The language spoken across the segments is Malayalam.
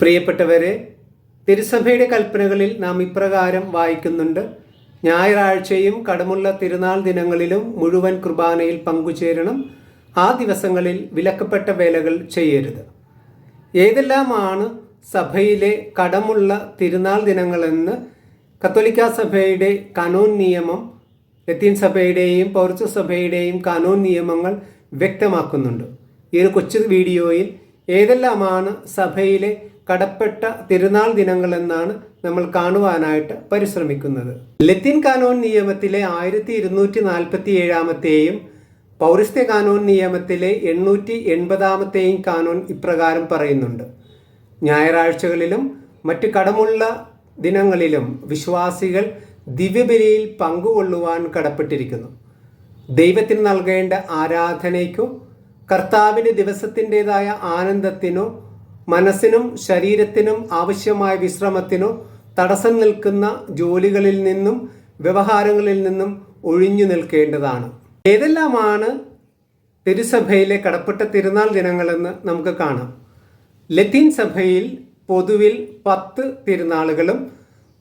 പ്രിയപ്പെട്ടവരെ തിരുസഭയുടെ കൽപ്പനകളിൽ നാം ഇപ്രകാരം വായിക്കുന്നുണ്ട്. ഞായറാഴ്ചയും കടമുള്ള തിരുനാൾ ദിനങ്ങളിലും മുഴുവൻ കുർബാനയിൽ പങ്കുചേരണം. ആ ദിവസങ്ങളിൽ വിലക്കപ്പെട്ട വേലകൾ ചെയ്യരുത്. ഏതെല്ലാമാണ് സഭയിലെ കടമുള്ള തിരുനാൾ ദിനങ്ങളെന്ന് കത്തോലിക്ക സഭയുടെ കനോൻ നിയമം ലത്തീൻ സഭയുടെയും പൗരത്വ സഭയുടെയും കനോൻ നിയമങ്ങൾ വ്യക്തമാക്കുന്നുണ്ട്. ഈ ഒരു കൊച്ചു വീഡിയോയിൽ ഏതെല്ലാമാണ് സഭയിലെ കടപ്പെട്ട തിരുനാൾ ദിനങ്ങൾ എന്നാണ് നമ്മൾ കാണുവാനായിട്ട് പരിശ്രമിക്കുന്നത്. ലത്തീൻ കാനോൻ നിയമത്തിലെ ആയിരത്തി ഇരുന്നൂറ്റി നാൽപ്പത്തി ഏഴാമത്തെയും പൗരസ്ത്യ കാനോൻ നിയമത്തിലെ എണ്ണൂറ്റി എൺപതാമത്തെയും കാനോൻ ഇപ്രകാരം പറയുന്നുണ്ട്. ഞായറാഴ്ചകളിലും മറ്റ് കടമുള്ള ദിനങ്ങളിലും വിശ്വാസികൾ ദിവ്യബലിയിൽ പങ്കുകൊള്ളുവാൻ കടപ്പെട്ടിരിക്കുന്നു. ദൈവത്തിന് നൽകേണ്ട ആരാധനയ്ക്കോ കർത്താവിന്റെ ദിവസത്തിന്റെതായ ആനന്ദത്തിനോ മനസ്സിനും ശരീരത്തിനും ആവശ്യമായ വിശ്രമത്തിനോ തടസ്സം നിൽക്കുന്ന ജോലികളിൽ നിന്നും വ്യവഹാരങ്ങളിൽ നിന്നും ഒഴിഞ്ഞു നിൽക്കേണ്ടതാണ്. ഏതെല്ലാമാണ് തിരുസഭയിലെ കടപ്പെട്ട തിരുനാൾ ദിനങ്ങളെന്ന് നമുക്ക് കാണാം. ലത്തീൻ സഭയിൽ പൊതുവിൽ പത്ത് തിരുനാളുകളും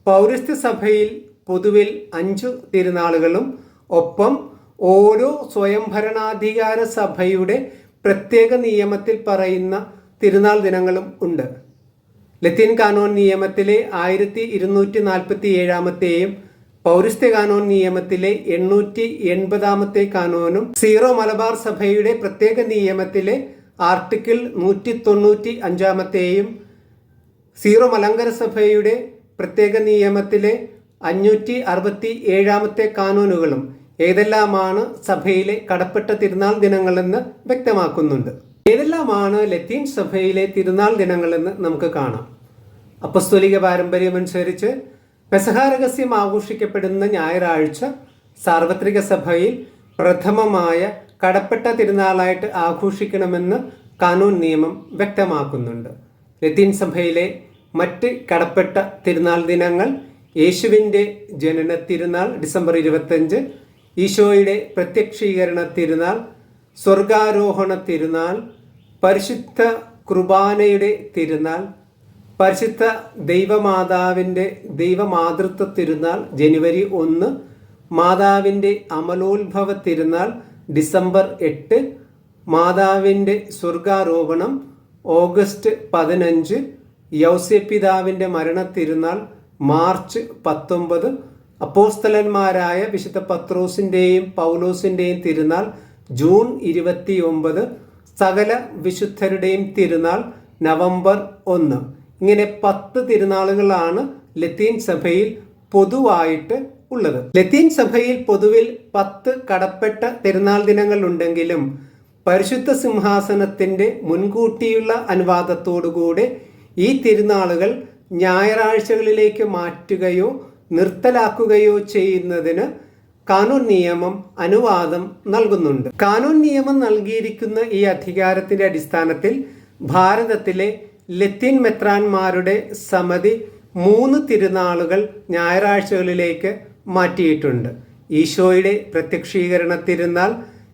പൗരസ്ത്യ സഭയിൽ പൊതുവിൽ അഞ്ചു തിരുനാളുകളും ഒപ്പം ഓരോ സ്വയംഭരണാധികാര സഭയുടെ പ്രത്യേക നിയമത്തിൽ പറയുന്ന തിരുനാൾ ദിനങ്ങളും ഉണ്ട്. ലത്തീൻ കാനോൻ നിയമത്തിലെ ആയിരത്തി ഇരുന്നൂറ്റി നാൽപ്പത്തി ഏഴാമത്തെയും പൗരസ്ത്യ കാനോൻ നിയമത്തിലെ എണ്ണൂറ്റി എൺപതാമത്തെ കാനോനും സീറോ മലബാർ സഭയുടെ പ്രത്യേക നിയമത്തിലെ ആർട്ടിക്കിൾ നൂറ്റി തൊണ്ണൂറ്റി അഞ്ചാമത്തെയും സീറോ മലങ്കര സഭയുടെ പ്രത്യേക നിയമത്തിലെ അഞ്ഞൂറ്റി അറുപത്തി ഏഴാമത്തെ കാനൂനുകളും ഏതെല്ലാമാണ് സഭയിലെ കടപ്പെട്ട തിരുനാൾ ദിനങ്ങളെന്ന് വ്യക്തമാക്കുന്നുണ്ട്. ഏതെല്ലാമാണ് ലത്തീൻ സഭയിലെ തിരുനാൾ ദിനങ്ങളെന്ന് നമുക്ക് കാണാം. അപ്പസ്തോലിക പാരമ്പര്യമനുസരിച്ച് പെസഹാരഹസ്യം ആഘോഷിക്കപ്പെടുന്ന ഞായറാഴ്ച സാർവത്രിക സഭയിൽ പ്രഥമമായ കടപ്പെട്ട തിരുനാളായിട്ട് ആഘോഷിക്കണമെന്ന് കാനൂൻ നിയമം വ്യക്തമാക്കുന്നുണ്ട്. ലത്തീൻ സഭയിലെ മറ്റ് കടപ്പെട്ട തിരുനാൾ ദിനങ്ങൾ യേശുവിന്റെ ജനന തിരുനാൾ ഡിസംബർ ഇരുപത്തഞ്ച് ഈശോയുടെ പ്രത്യക്ഷീകരണ തിരുനാൾ സ്വർഗാരോഹണ തിരുനാൾ പരിശുദ്ധ കുർബാനയുടെ തിരുനാൾ പരിശുദ്ധ ദൈവമാതാവിന്റെ ദൈവമാതൃത്വ തിരുനാൾ ജനുവരി ഒന്ന് മാതാവിന്റെ അമലോത്ഭവ തിരുനാൾ ഡിസംബർ എട്ട് മാതാവിന്റെ സ്വർഗാരോപണം ഓഗസ്റ്റ് പതിനഞ്ച് യൗസ്യപിതാവിന്റെ മരണ തിരുനാൾ മാർച്ച് പത്തൊമ്പത് അപ്പോസ്തലന്മാരായ വിശുദ്ധ പത്രോസിന്റെയും പൗലോസിന്റെയും തിരുനാൾ ജൂൺ ഇരുപത്തി ഒമ്പത് സകല വിശുദ്ധരുടെയും തിരുനാൾ നവംബർ ഒന്ന്. ഇങ്ങനെ പത്ത് തിരുനാളുകളാണ് ലത്തീൻ സഭയിൽ പൊതുവായിട്ട് ഉള്ളത്. ലത്തീൻ സഭയിൽ പൊതുവിൽ പത്ത് കടപ്പെട്ട തിരുനാൾ ദിനങ്ങൾ ഉണ്ടെങ്കിലും പരിശുദ്ധ സിംഹാസനത്തിന്റെ മുൻകൂട്ടിയുള്ള അനുവാദത്തോടുകൂടെ ഈ തിരുനാളുകൾ ഞായറാഴ്ചകളിലേക്ക് മാറ്റുകയോ നിർത്തലാക്കുകയോ ചെയ്യുന്നതിന് കാനൂൻ നിയമം അനുവാദം നൽകുന്നുണ്ട്. കാനൂൻ നിയമം നൽകിയിരിക്കുന്ന ഈ അധികാരത്തിന്റെ അടിസ്ഥാനത്തിൽ ഭാരതത്തിലെ ലത്തീൻ മെത്രാന്മാരുടെ സമിതി മൂന്ന് തിരുനാളുകൾ ഞായറാഴ്ചകളിലേക്ക് മാറ്റിയിട്ടുണ്ട്. ഈശോയുടെ പ്രത്യക്ഷീകരണ തിരുനാൾ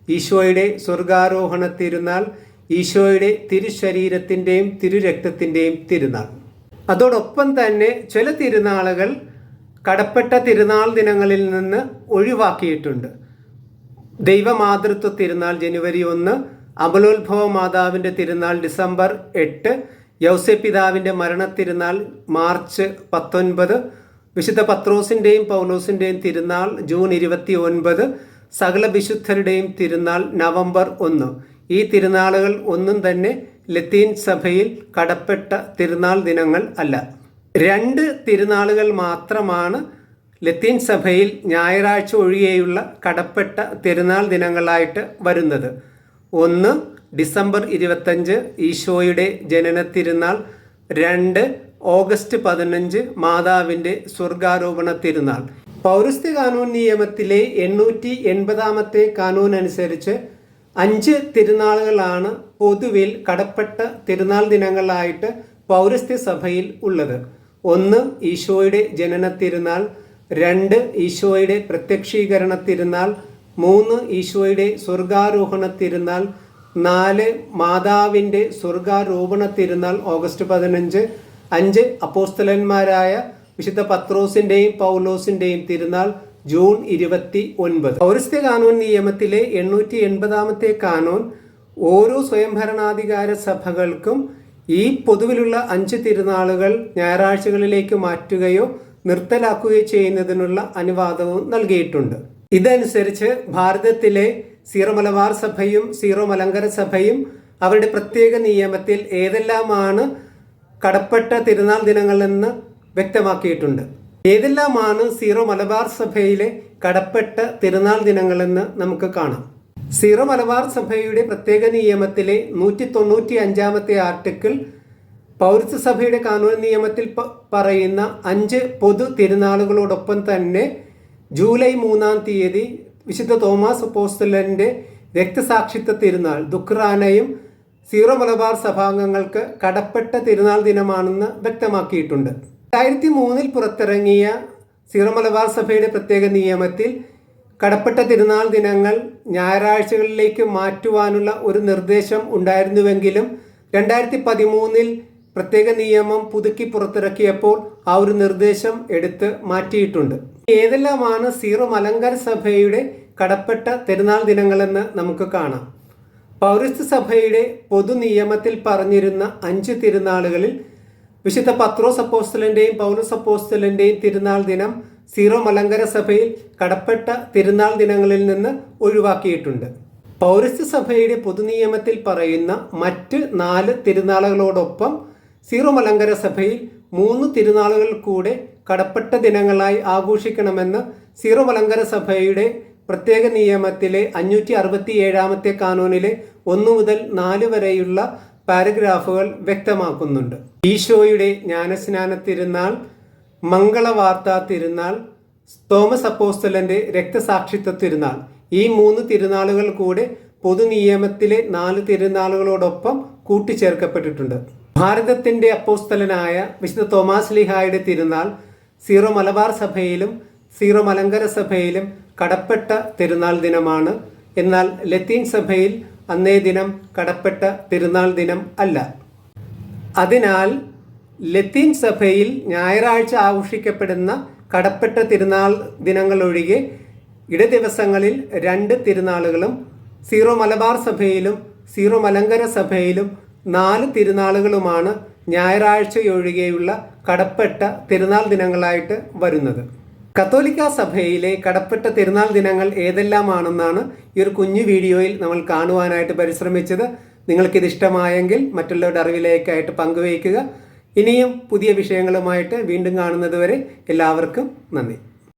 ഈശോയുടെ സ്വർഗാരോഹണ തിരുനാൾ ഈശോയുടെ തിരുശരീരത്തിന്റെയും തിരുരക്തത്തിന്റെയും തിരുനാൾ. അതോടൊപ്പം തന്നെ ചില തിരുനാളുകൾ കടപ്പെട്ട തിരുനാൾ ദിനങ്ങളിൽ നിന്ന് ഒഴിവാക്കിയിട്ടുണ്ട്. ദൈവമാതൃത്വ തിരുനാൾ ജനുവരി ഒന്ന് അമലോത്ഭവ മാതാവിന്റെ തിരുനാൾ ഡിസംബർ എട്ട് മരണ തിരുനാൾ മാർച്ച് പത്തൊൻപത് വിശുദ്ധ പത്രോസിന്റെയും പൗലോസിന്റെയും തിരുനാൾ ജൂൺ ഇരുപത്തി ഒൻപത് സകല വിശുദ്ധരുടെയും തിരുനാൾ നവംബർ ഒന്ന്. ഈ തിരുനാളുകൾ ഒന്നും തന്നെ ലത്തീൻ സഭയിൽ കടപ്പെട്ട തിരുനാൾ ദിനങ്ങൾ അല്ല. രണ്ട് തിരുനാളുകൾ മാത്രമാണ് ലത്തീൻ സഭയിൽ ഞായറാഴ്ച ഒഴികെയുള്ള കടപ്പെട്ട തിരുനാൾ ദിനങ്ങളായിട്ട് വരുന്നത്. ഒന്ന് ഡിസംബർ ഇരുപത്തഞ്ച് ഈശോയുടെ ജനന തിരുനാൾ രണ്ട് ഓഗസ്റ്റ് പതിനഞ്ച് മാതാവിന്റെ സ്വർഗാരോപണ തിരുനാൾ. പൗരസ്ത്യ കാനൂൻ നിയമത്തിലെ എണ്ണൂറ്റി എൺപതാമത്തെ കാനൂൻ അനുസരിച്ച് അഞ്ച് തിരുനാളുകളാണ് പൊതുവിൽ കടപ്പെട്ട തിരുനാൾ ദിനങ്ങളായിട്ട് പൗരസ്ത്യ സഭയിൽ ഉള്ളത്. ഒന്ന് ഈശോയുടെ ജനന തിരുനാൾ രണ്ട് ഈശോയുടെ പ്രത്യക്ഷീകരണ തിരുനാൾ മൂന്ന് ഈശോയുടെ സ്വർഗാരോഹണ തിരുനാൾ നാല് മാതാവിന്റെ സ്വർഗാരോപണ തിരുനാൾ ഓഗസ്റ്റ് പതിനഞ്ച് അഞ്ച് അപ്പോസ്തലന്മാരായ വിശുദ്ധ പത്രോസിന്റെയും പൗലോസിന്റെയും തിരുനാൾ ജൂൺ ഇരുപത്തി ഒൻപത്. പൗരസ്ത്യ കാനൂൺ നിയമത്തിലെ എണ്ണൂറ്റി എൺപതാമത്തെ കാനൂൺ ഓരോ സ്വയംഭരണാധികാര സഭകൾക്കും ഈ പൊതുവിലുള്ള അഞ്ച് തിരുനാളുകൾ ഞായറാഴ്ചകളിലേക്ക് മാറ്റുകയോ നിർത്തലാക്കുകയോ ചെയ്യുന്നതിനുള്ള അനുവാദവും നൽകിയിട്ടുണ്ട്. ഇതനുസരിച്ച് ഭാരതത്തിലെ സീറോ മലബാർ സഭയും സീറോ മലങ്കര സഭയും അവരുടെ പ്രത്യേക നിയമത്തിൽ ഏതെല്ലാമാണ് കടപ്പെട്ട തിരുനാൾ ദിനങ്ങളെന്ന് വ്യക്തമാക്കിയിട്ടുണ്ട്. ഏതെല്ലാമാണ് സീറോ മലബാർ സഭയിലെ കടപ്പെട്ട തിരുനാൾ ദിനങ്ങളെന്ന് നമുക്ക് കാണാം. സീറോ മലബാർ സഭയുടെ പ്രത്യേക നിയമത്തിലെ നൂറ്റി തൊണ്ണൂറ്റി അഞ്ചാമത്തെ ആർട്ടിക്കിൾ പൗരസ്ത്യ സഭയുടെ കാനൂൻ നിയമത്തിൽ പറയുന്ന അഞ്ച് പൊതു തിരുനാളുകളോടൊപ്പം തന്നെ ജൂലൈ മൂന്നാം തീയതി വിശുദ്ധ തോമസ് പോസ്റ്റലന്റെ രക്തസാക്ഷിത്വ തിരുനാൾ ദുഖ്റാനയും സീറോ മലബാർ സഭാംഗങ്ങൾക്ക് കടപ്പെട്ട തിരുനാൾ ദിനമാണെന്ന് വ്യക്തമാക്കിയിട്ടുണ്ട്. രണ്ടായിരത്തി മൂന്നിൽ പുറത്തിറങ്ങിയ സീറോ മലബാർ സഭയുടെ പ്രത്യേക നിയമത്തിൽ കടപ്പെട്ട തിരുനാൾ ദിനങ്ങൾ ഞായറാഴ്ചകളിലേക്ക് മാറ്റുവാനുള്ള ഒരു നിർദ്ദേശം ഉണ്ടായിരുന്നുവെങ്കിലും രണ്ടായിരത്തി പതിമൂന്നിൽ പ്രത്യേക നിയമം പുതുക്കി പുറത്തിറക്കിയപ്പോൾ ആ ഒരു നിർദ്ദേശം എടുത്ത് മാറ്റിയിട്ടുണ്ട്. ഏതെല്ലാമാണ് സീറോ മലങ്കര സഭയുടെ കടപ്പെട്ട തിരുനാൾ ദിനങ്ങളെന്ന് നമുക്ക് കാണാം. പൗരസ്ത്യ സഭയുടെ പൊതു നിയമത്തിൽ പറഞ്ഞിരുന്ന അഞ്ച് തിരുനാളുകളിൽ വിശുദ്ധ പത്രോസ് അപ്പോസ്തലന്റെയും പൗലോസ് അപ്പോസ്തലന്റെയും തിരുനാൾ ദിനം സീറോ മലങ്കര സഭയിൽ കടപ്പെട്ട തിരുനാൾ ദിനങ്ങളിൽ നിന്ന് ഒഴിവാക്കിയിട്ടുണ്ട്. പൗരസ്ത്യ സഭയുടെ പൊതുനിയമത്തിൽ പറയുന്ന മറ്റ് നാല് തിരുനാളുകളോടൊപ്പം സീറോ മലങ്കര സഭയിൽ മൂന്ന് തിരുനാളുകൾ കൂടെ കടപ്പെട്ട ദിനങ്ങളായി ആഘോഷിക്കണമെന്ന് സീറോ മലങ്കര സഭയുടെ പ്രത്യേക നിയമത്തിലെ അഞ്ഞൂറ്റി അറുപത്തി ഏഴാമത്തെ കാനൂനിലെ ഒന്നു മുതൽ നാല് വരെയുള്ള പാരഗ്രാഫുകൾ വ്യക്തമാക്കുന്നുണ്ട്. ഈശോയുടെ ജ്ഞാനസ്നാന തിരുനാൾ മംഗളവാർത്താ തിരുനാൾ തോമസ് അപ്പോസ്തലന്റെ രക്തസാക്ഷിത്വ തിരുനാൾ ഈ മൂന്ന് തിരുനാളുകൾ കൂടെ പൊതുനിയമത്തിലെ നാല് തിരുനാളുകളോടൊപ്പം കൂട്ടിച്ചേർക്കപ്പെട്ടിട്ടുണ്ട്. ഭാരതത്തിന്റെ അപ്പോസ്തലനായ വിശുദ്ധ തോമാസ് ലിഹായുടെ തിരുനാൾ സീറോ മലബാർ സഭയിലും സീറോ മലങ്കര സഭയിലും കടപ്പെട്ട തിരുനാൾ ദിനമാണ്. എന്നാൽ ലത്തീൻ സഭയിൽ അന്നേ ദിനം കടപ്പെട്ട തിരുനാൾ ദിനം അല്ല. അതിനാൽ ലത്തീൻ സഭയിൽ ഞായറാഴ്ച ആഘോഷിക്കപ്പെടുന്ന കടപ്പെട്ട തിരുനാൾ ദിനങ്ങളൊഴികെ ഇടദിവസങ്ങളിൽ രണ്ട് തിരുനാളുകളും സീറോ മലബാർ സഭയിലും സീറോ മലങ്കര സഭയിലും നാല് തിരുനാളുകളുമാണ് ഞായറാഴ്ചയൊഴികെയുള്ള കടപ്പെട്ട തിരുനാൾ ദിനങ്ങളായിട്ട് വരുന്നത്. കത്തോലിക്ക സഭയിലെ കടപ്പെട്ട തിരുനാൾ ദിനങ്ങൾ ഏതെല്ലാമാണെന്നാണ് ഈ ഒരു കുഞ്ഞു വീഡിയോയിൽ നമ്മൾ കാണുവാനായിട്ട് പരിശ്രമിച്ചത്. നിങ്ങൾക്കിത് ഇഷ്ടമായെങ്കിൽ മറ്റുള്ളവരുടെ അറിവിലേക്കായിട്ട് പങ്കുവയ്ക്കുക. ഇനിയും പുതിയ വിഷയങ്ങളുമായിട്ട് വീണ്ടും കാണുന്നതുവരെ എല്ലാവർക്കും നന്ദി.